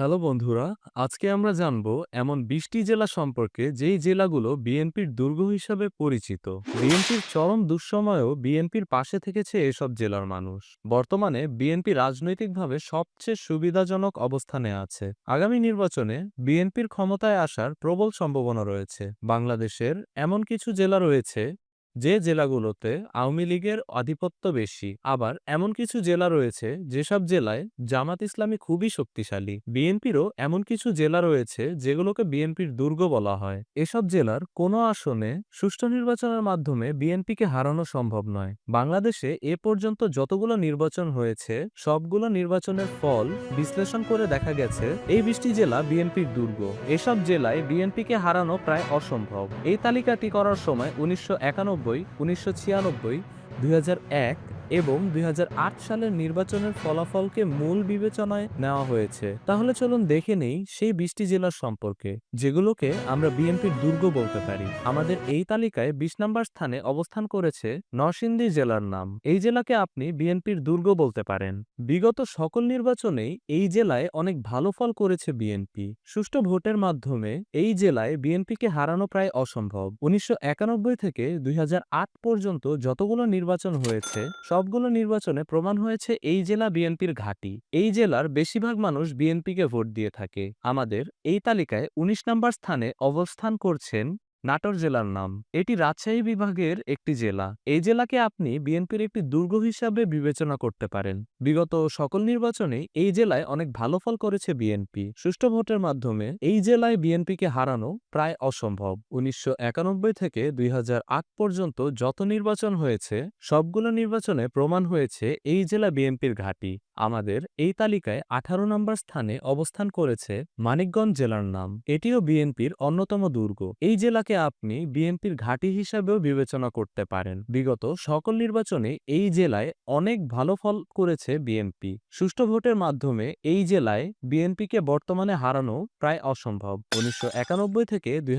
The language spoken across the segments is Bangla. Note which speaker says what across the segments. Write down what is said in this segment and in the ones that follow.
Speaker 1: হ্যালো বন্ধুরা, আজকে আমরা জানব এমন ২০টি জেলা সম্পর্কে যেই জেলাগুলো বিএনপির দুর্গ হিসাবে পরিচিত। বিএনপির চরম দুঃসময়েও বিএনপির পাশে থেকেছে এসব জেলার মানুষ। বর্তমানে বিএনপি রাজনৈতিকভাবে সবচেয়ে সুবিধাজনক অবস্থানে আছে। আগামী নির্বাচনে বিএনপির ক্ষমতায় আসার প্রবল সম্ভাবনা রয়েছে। বাংলাদেশের এমন কিছু জেলা রয়েছে যে জেলাগুলোতে আওয়ামী লীগের আধিপত্য বেশি, আবার এমন কিছু জেলা রয়েছে যেসব জেলায় জামাত ইসলামী খুবই শক্তিশালী। বিএনপিরও এমন কিছু জেলা রয়েছে যেগুলোকে বিএনপির দুর্গ বলা হয়। এসব জেলার কোনো আসনে সুষ্ঠু নির্বাচনের মাধ্যমে বিএনপিকে হারানো সম্ভব নয়। বাংলাদেশে এ পর্যন্ত যতগুলো নির্বাচন হয়েছে, সবগুলো নির্বাচনের ফল বিশ্লেষণ করে দেখা গেছে, এই বিশটি জেলা বিএনপির দুর্গ। এসব জেলায় বিএনপিকে হারানো প্রায় অসম্ভব। এই তালিকাটি করার সময় উনিশশো একানব্বই উনিশশো ছিয়ানব্বই দুই এবং দুই হাজার আট সালের নির্বাচনের ফলাফলকে মূল বিবেচনায় নেওয়া হয়েছে। তাহলে চলুন দেখে নেই সেই বিশটি জেলার সম্পর্কে, যেগুলোকে আমরা বিএনপির দুর্গ বলতে পারি। আমাদের এই তালিকায় বিশ নম্বর স্থানে অবস্থান করেছে নরসিংদী জেলার নাম। এই জেলাকে আপনি বিএনপির দুর্গ বলতে পারেন। বিগত সকল নির্বাচনেই এই জেলায় অনেক ভালো ফল করেছে বিএনপি। সুষ্ঠু ভোটের মাধ্যমে এই জেলায় বিএনপিকে হারানো প্রায় অসম্ভব। উনিশশো একানব্বই থেকে দুই হাজার আট পর্যন্ত যতগুলো নির্বাচন হয়েছে সবগুলো নির্বাচনে প্রমাণ হয়েছে এই জেলা বিএনপির ঘাঁটি। এই জেলার বেশিরভাগ মানুষ বিএনপিকে ভোট দিয়ে থাকে। আমাদের এই তালিকায় ১৯ নম্বর স্থানে অবস্থান করছেন নাটোর জেলার নাম। এটি রাজশাহী বিভাগের একটি জেলা। এই জেলাকে আপনি বিএনপির একটি দুর্গ হিসাবে বিবেচনা করতে পারেন। বিগত সকল নির্বাচনে এই জেলায় অনেক ভালো ফল করেছে বিএনপি। সুষ্ঠু ভোটের মাধ্যমে এই জেলায় বিএনপিকে হারানো প্রায় অসম্ভব। উনিশশো একানব্বই থেকে দুই হাজার আট পর্যন্ত যত নির্বাচন হয়েছে, সবগুলো নির্বাচনে প্রমাণ হয়েছে এই জেলা বিএনপির ঘাঁটি। আমাদের এই তালিকায় আঠারো নম্বর স্থানে অবস্থান করেছে মানিকগঞ্জ জেলার নাম। এটিও বিএনপির অন্যতম দুর্গ। এই জেলাকে আপনি বিএনপির ঘাঁটি হিসাবেও বিবেচনা করতে পারেন। বিগত সকল নির্বাচনে এই জেলায় অনেক ভালো ফল করেছে বিএনপি। সুষ্ঠু ভোটের মাধ্যমে এই জেলায় বিএনপিকে বর্তমানে হারানো প্রায় অসম্ভব। উনিশশো থেকে দুই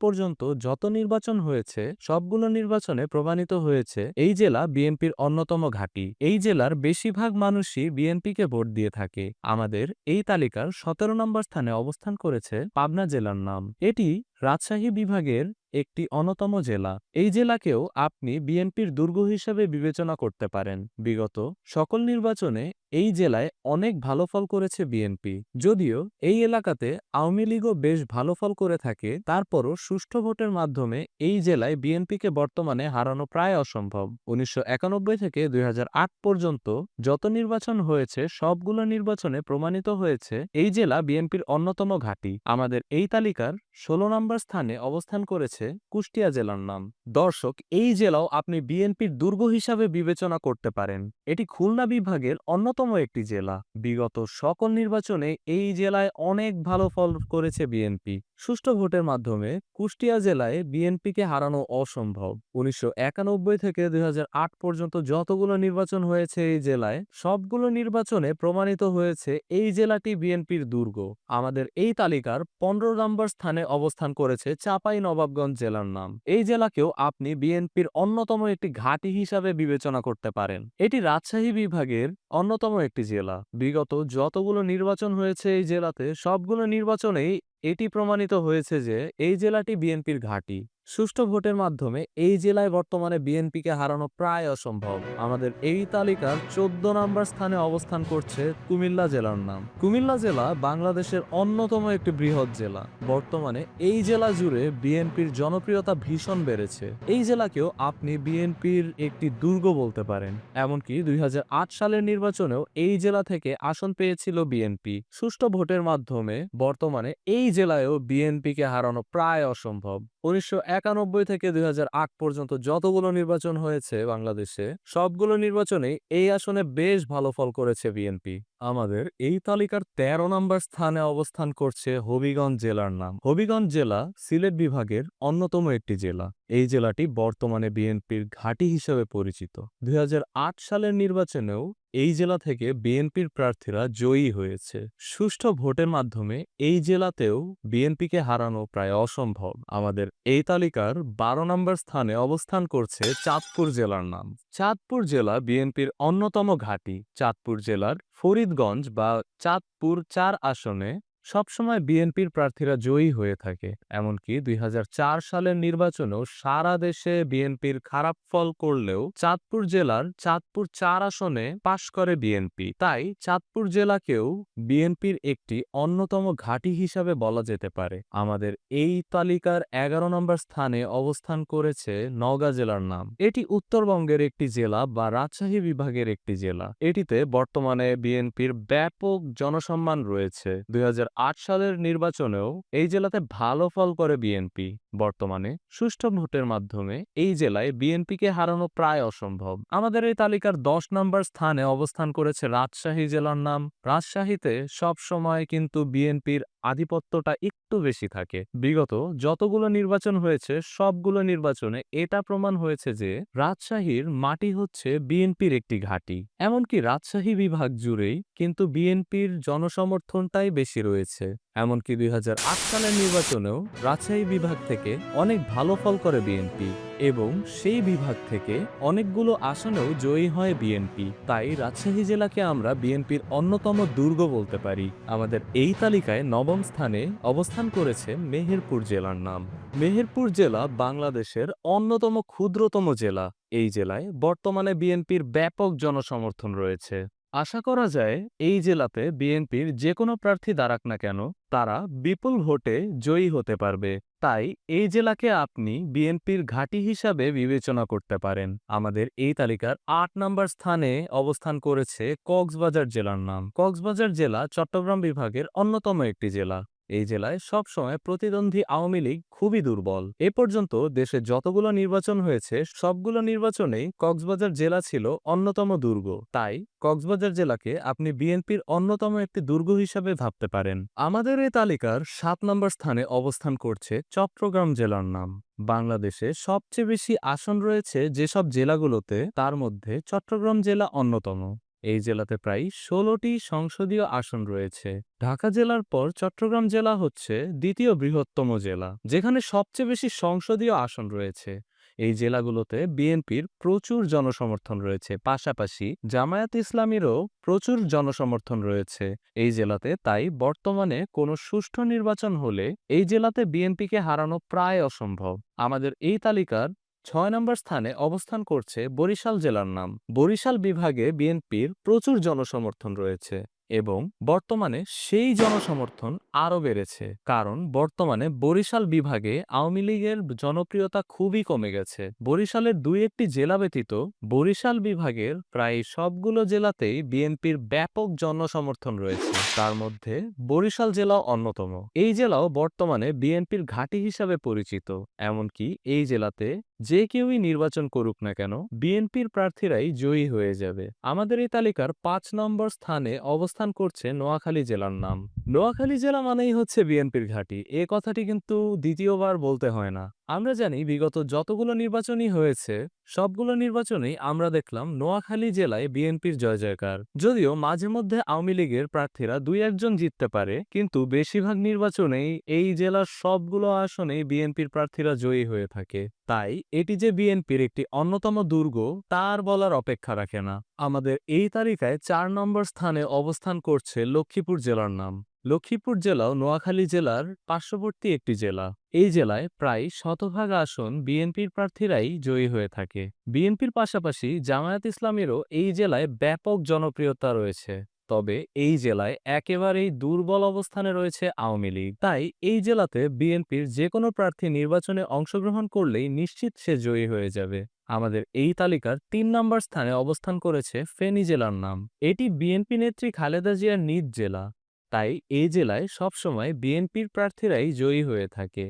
Speaker 1: পর্যন্ত যত নির্বাচন হয়েছে, সবগুলো নির্বাচনে প্রমাণিত হয়েছে এই জেলা বিএনপির অন্যতম ঘাঁটি। এই জেলার বেশিরভাগ মানুষই বিএনপিকে ভোট দিয়ে থাকে। আমাদের এই তালিকার সতেরো নম্বর স্থানে অবস্থান করেছে পাবনা জেলার নাম। এটি রাজশাহী বিভাগের একটি অন্যতম জেলা। এই জেলাকেও আপনি বিএনপির দুর্গ হিসেবে বিবেচনা করতে পারেন। বিগত সকল নির্বাচনে এই জেলায় অনেক ভালো ফল করেছে বিএনপি। যদিও এই এলাকাতে আওয়ামী লীগও বেশ ভালো ফল করে থাকে, তারপরও সুষ্ঠু ভোটের মাধ্যমে এই জেলায় বিএনপিকে বর্তমানে হারানো প্রায় অসম্ভব। উনিশশো একানব্বই থেকে দুই হাজার আট পর্যন্ত যত নির্বাচন হয়েছে, সবগুলো নির্বাচনে প্রমাণিত হয়েছে এই জেলা বিএনপির অন্যতম ঘাঁটি। আমাদের এই তালিকার ষোলো নম্বর স্থানে অবস্থান করেছে কুষ্টিয়া জেলার নাম। দর্শক, এই জেলাও আপনি বিএনপির দুর্গ হিসাবে বিবেচনা করতে পারেন। এটি খুলনা বিভাগের অন্যতম একটি জেলা। বিগত সকল নির্বাচনে এই জেলায় অনেক ভালো ফল করেছে বিএনপি। সুষ্ঠু ভোটের মাধ্যমে কুষ্টিয়া জেলায় বিএনপিকে হারানো অসম্ভব। উনিশশো একানব্বই থেকে দুই হাজার আট পর্যন্ত যতগুলো নির্বাচন হয়েছে এই জেলায়, সবগুলো নির্বাচনে প্রমাণিত হয়েছে এই জেলাটি বিএনপির দুর্গ। আমাদের এই তালিকার পনেরো নম্বর স্থানে অবস্থান করেছে চাপাই নবাবগঞ্জ জেলার নাম। এই জেলাকেও আপনি বিএনপির অন্যতম একটি ঘাঁটি হিসাবে বিবেচনা করতে পারেন। এটি রাজশাহী বিভাগের অন্যতম একটি জেলা। বিগত যতগুলো নির্বাচন হয়েছে এই জেলাতে, সবগুলো নির্বাচনেই এটি প্রমাণিত হয়েছে যে এই জেলাটি বিএনপির ঘাঁটি। সুষ্ঠু ভোটের মাধ্যমে এই জেলায় বর্তমানে বিএনপিকে হারানো প্রায় অসম্ভব। আমাদের এই তালিকার চোদ্দ নম্বর স্থানে অবস্থান করছে কুমিল্লা জেলার নাম। কুমিল্লা জেলা বাংলাদেশের অন্যতম একটি বৃহৎ জেলা। বর্তমানে এই জেলা জুড়ে বিএনপির জনপ্রিয়তা ভীষণ বেড়েছে। এই জেলাকেও আপনি বিএনপির একটি দুর্গ বলতে পারেন। এমনকি দুই হাজার আট সালের নির্বাচনেও এই জেলা থেকে আসন পেয়েছিল বিএনপি। সুষ্ঠু ভোটের মাধ্যমে বর্তমানে এই জেলায়ও বিএনপিকে হারানো প্রায় অসম্ভব। উনিশশো একানব্বই থেকে দুই হাজার আট পর্যন্ত যতগুলো নির্বাচন হয়েছে বাংলাদেশে, সবগুলো নির্বাচনেই এই আসনে বেশ ভালো ফল করেছে বিএনপি। আমাদের এই তালিকার ১৩ নম্বর স্থানে অবস্থান করছে হবিগঞ্জ জেলার নাম। হবিগঞ্জ জেলা সিলেট বিভাগের অন্যতম একটি জেলা। এই জেলাটি বর্তমানে বিএনপির ঘাঁটি হিসেবে পরিচিত। দুই হাজার আট সালের নির্বাচনেও এই জেলা থেকে বিএনপির প্রার্থীরা জয়ী হয়েছে। সুষ্ঠু ভোটের মাধ্যমে এই জেলাতেও বিএনপিকে হারানো প্রায় অসম্ভব। আমাদের এই তালিকার বারো নম্বর স্থানে অবস্থান করছে চাঁদপুর জেলার নাম। চাঁদপুর জেলা বিএনপির অন্যতম ঘাঁটি। চাঁদপুর জেলার ফরিদগঞ্জ বা চাঁদপুর চার আসনে সবসময় বিএনপির প্রার্থীরা জয়ী হয়ে থাকে। এমনকি দুই হাজার চার সালের নির্বাচনেও সারা দেশে বিএনপির খারাপ ফল করলেও চাঁদপুর জেলার চাঁদপুর চার আসনে পাশ করে বিএনপি। তাই চাঁদপুর জেলাকেও বিএনপির একটি অন্যতম ঘাঁটি হিসাবে বলা যেতে পারে। আমাদের এই তালিকার এগারো নম্বর স্থানে অবস্থান করেছে নওগাঁ জেলার নাম। এটি উত্তরবঙ্গের একটি জেলা বা রাজশাহী বিভাগের একটি জেলা। এটিতে বর্তমানে বিএনপির ব্যাপক জনসম্মান রয়েছে। দুই হাজার সালের নির্বাচনেও এই জেলাতে ভালো ফল করে বিএনপি। বর্তমানে সুষ্ঠু ভোটের মাধ্যমে এই জেলায় বিএনপিকে হারানো প্রায় অসম্ভব। আমাদের এই তালিকার দশ নম্বর স্থানে অবস্থান করেছে রাজশাহী জেলার নাম। রাজশাহীতে সব সময় কিন্তু বিএনপির আধিপত্যটা একটু বেশি থাকে। বিগত যতগুলো নির্বাচন হয়েছে, সবগুলো নির্বাচনে এটা প্রমাণ হয়েছে যে রাজশাহীর মাটি হচ্ছে বিএনপির একটি ঘাঁটি। এমনকি রাজশাহী বিভাগ জুড়েই কিন্তু বিএনপির জনসমর্থনটাই বেশি রয়েছে। এমনকি দুই হাজার আট সালের নির্বাচনেও রাজশাহী বিভাগ থেকে অনেক ভালো ফল করে বিএনপি এবং সেই বিভাগ থেকে অনেকগুলো আসনেও জয়ী হয় বিএনপি। তাই রাজশাহী জেলাকে আমরা বিএনপির অন্যতম দুর্গ বলতে পারি। আমাদের এই তালিকায় নবম স্থানে অবস্থান করেছে মেহেরপুর জেলার নাম। মেহেরপুর জেলা বাংলাদেশের অন্যতম ক্ষুদ্রতম জেলা। এই জেলায় বর্তমানে বিএনপির ব্যাপক জনসমর্থন রয়েছে। আশা করা যায় এই জেলাতে বিএনপির যে কোনো প্রার্থী দাঁড়াক না কেন, তারা বিপুল ভোটে জয়ী হতে পারবে। তাই এই জেলাকে আপনি বিএনপির ঘাঁটি হিসাবে বিবেচনা করতে পারেন। আমাদের এই তালিকার আট নম্বর স্থানে অবস্থান করেছে কক্সবাজার জেলার নাম। কক্সবাজার জেলা চট্টগ্রাম বিভাগের অন্যতম একটি জেলা। এই জেলায় সবসময় প্রতিদ্বন্দ্বী আওয়ামী লীগ খুবই দুর্বল। এ পর্যন্ত দেশে যতগুলো নির্বাচন হয়েছে, সবগুলো নির্বাচনেই কক্সবাজার জেলা ছিল অন্যতম দুর্গ। তাই কক্সবাজার জেলাকে আপনি বিএনপির অন্যতম একটি দুর্গ হিসাবে ভাবতে পারেন। আমাদের এই তালিকার সাত নম্বর স্থানে অবস্থান করছে চট্টগ্রাম জেলার নাম। বাংলাদেশে সবচেয়ে বেশি আসন রয়েছে যেসব জেলাগুলোতে, তার মধ্যে চট্টগ্রাম জেলা অন্যতম। এই জেলাতে প্রায় ষোলোটি সংসদীয় আসন রয়েছে। ঢাকা জেলার পর চট্টগ্রাম জেলা হচ্ছে দ্বিতীয় বৃহত্তম জেলা, যেখানে সবচেয়ে বেশি সংসদীয় আসন রয়েছে। এই জেলাগুলোতে বিএনপির প্রচুর জনসমর্থন রয়েছে, পাশাপাশি জামায়াত ইসলামীরও প্রচুর জনসমর্থন রয়েছে। এই জেলাতে তাই বর্তমানে কোনো সুষ্ঠু নির্বাচন হলে এই জেলাতে বিএনপিকে হারানো প্রায় অসম্ভব। আমাদের এই তালিকার ছয় নম্বর স্থানে অবস্থান করছে বরিশাল জেলার নাম। বরিশাল বিভাগে বিএনপির প্রচুর জনসমর্থন রয়েছে এবং বর্তমানে সেই জনসমর্থন আরও বেড়েছে। কারণ বর্তমানে বরিশাল বিভাগে আওয়ামী লীগের জনপ্রিয়তা খুবই কমে গেছে। বরিশালের দুই একটি জেলা ব্যতীত বরিশাল বিভাগের প্রায় সবগুলো জেলাতেই বিএনপির ব্যাপক জনসমর্থন রয়েছে। তার মধ্যে বরিশাল জেলাও অন্যতম। এই জেলাও বর্তমানে বিএনপির ঘাঁটি হিসাবে পরিচিত। এমনকি এই জেলাতে যে কেউই নির্বাচন করুক না কেন, বিএনপির প্রার্থীরাই জয়ী হয়ে যাবে। আমাদের এই তালিকার পাঁচ নম্বর স্থানে অবস্থান করছে নোয়াখালী জেলার নাম। নোয়াখালী জেলা মানেই হচ্ছে বিএনপির ঘাঁটি। এ কথাটি কিন্তু দ্বিতীয়বার বলতে হয় না। আমরা জানি বিগত যতগুলো নির্বাচনই হয়েছে, সবগুলো নির্বাচনেই আমরা দেখলাম নোয়াখালী জেলায় বিএনপির জয় জয়কার। যদিও মাঝে মধ্যে আওয়ামী লীগের প্রার্থীরা দুই একজন জিততে পারে, কিন্তু বেশিরভাগ নির্বাচনেই এই জেলার সবগুলো আসনেই বিএনপির প্রার্থীরা জয়ী হয়ে থাকে। তাই এটি যে বিএনপির একটি অন্যতম দুর্গ, তার বলার অপেক্ষা রাখে না। আমাদের এই তালিকায় চার নম্বর স্থানে অবস্থান করছে লক্ষ্মীপুর জেলার নাম। লক্ষ্মীপুর জেলাও নোয়াখালী জেলার পার্শ্ববর্তী একটি জেলা। এই জেলায় প্রায় শতভাগ আসন বিএনপির প্রার্থীরাই জয়ী হয়ে থাকে। বিএনপির পাশাপাশি জামায়াত ইসলামেরও এই জেলায় ব্যাপক জনপ্রিয়তা রয়েছে। তবে এই জেলায় একেবারেই দুর্বল অবস্থানে রয়েছে আওয়ামী লীগ। তাই এই জেলাতে বিএনপির যে কোনো প্রার্থী নির্বাচনে অংশগ্রহণ করলেই নিশ্চিত সে জয়ী হয়ে যাবে। আমাদের এই তালিকার তিন নম্বর স্থানে অবস্থান করেছে ফেনী জেলার নাম। এটি বিএনপি নেত্রী খালেদা জিয়ার নিজ জেলা। তাই এই জেলায় সবসময় বিএনপির প্রার্থীরাই জয়ী হয়ে থাকে।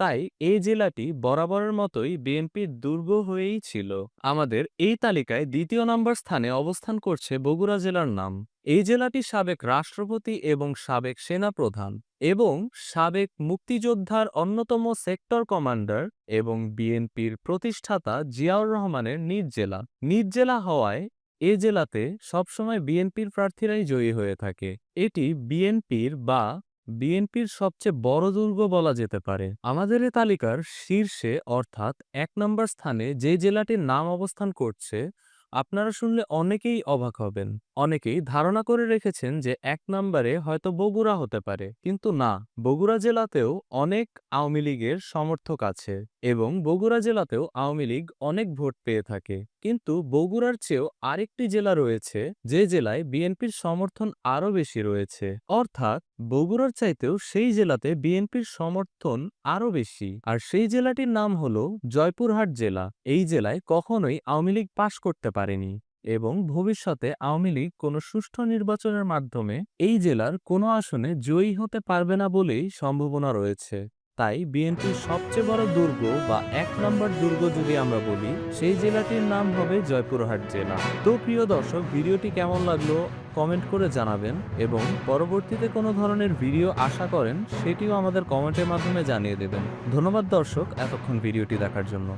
Speaker 1: তাই এই জেলাটি বরাবরের মতোই বিএনপির দুর্গ হয়েই ছিল। আমাদের এই তালিকায় দ্বিতীয় নম্বর স্থানে অবস্থান করছে বগুড়া জেলার নাম। এই জেলাটি সাবেক রাষ্ট্রপতি এবং সাবেক সেনাপ্রধান এবং সাবেক মুক্তিযোদ্ধার অন্যতম সেক্টর কমান্ডার এবং বিএনপির প্রতিষ্ঠাতা জিয়াউর রহমানের নিজ জেলা। নিজ জেলা হওয়ায় এ জেলাতে সবসময় বিএনপির প্রার্থীরাই জয়ী হয়ে থাকে। এটি বিএনপির বা বিএনপির সবচেয়ে বড় দুর্গ বলা যেতে পারে। আমাদের এ তালিকার শীর্ষে অর্থাৎ এক নম্বর স্থানে যে জেলাটির নাম অবস্থান করছে আপনারা শুনলে অনেকেই অবাক হবেন। অনেকেই ধারণা করে রেখেছেন যে এক নম্বরে হয়তো বগুড়া হতে পারে। কিন্তু না, বগুড়া জেলাতেও অনেক আওয়ামী লীগের সমর্থক আছে এবং বগুড়া জেলাতেও আওয়ামী লীগ অনেক ভোট পেয়ে থাকে। কিন্তু বগুড়ার চেয়েও আরেকটি জেলা রয়েছে, যে জেলায় বিএনপির সমর্থন আরও বেশি রয়েছে। অর্থাৎ বগুড়ার চাইতেও সেই জেলাতে বিএনপির সমর্থন আরও বেশি। আর সেই জেলাটির নাম হলো জয়পুরহাট জেলা। এই জেলায় কখনোই আওয়ামী লীগ পাশ করতে পারেনি এবং ভবিষ্যতে আওয়ামী লীগ কোনো সুষ্ঠু নির্বাচনের মাধ্যমে এই জেলার কোনো আসনে জয়ী হতে পারবে না বলেই সম্ভাবনা রয়েছে। তাই বিএনপির সবচেয়ে বড় দুর্গ বা এক নম্বর দুর্গ যদি আমরা বলি, সেই জেলাটির নাম হবে জয়পুরহাট জেলা। তো প্রিয় দর্শক, ভিডিওটি কেমন লাগল কমেন্ট করে জানাবেন এবং পরবর্তীতে কোনো ধরনের ভিডিও আশা করেন, সেটিও আমাদের কমেন্টের মাধ্যমে জানিয়ে দেবেন। ধন্যবাদ দর্শক, এতক্ষণ ভিডিওটি দেখার জন্য।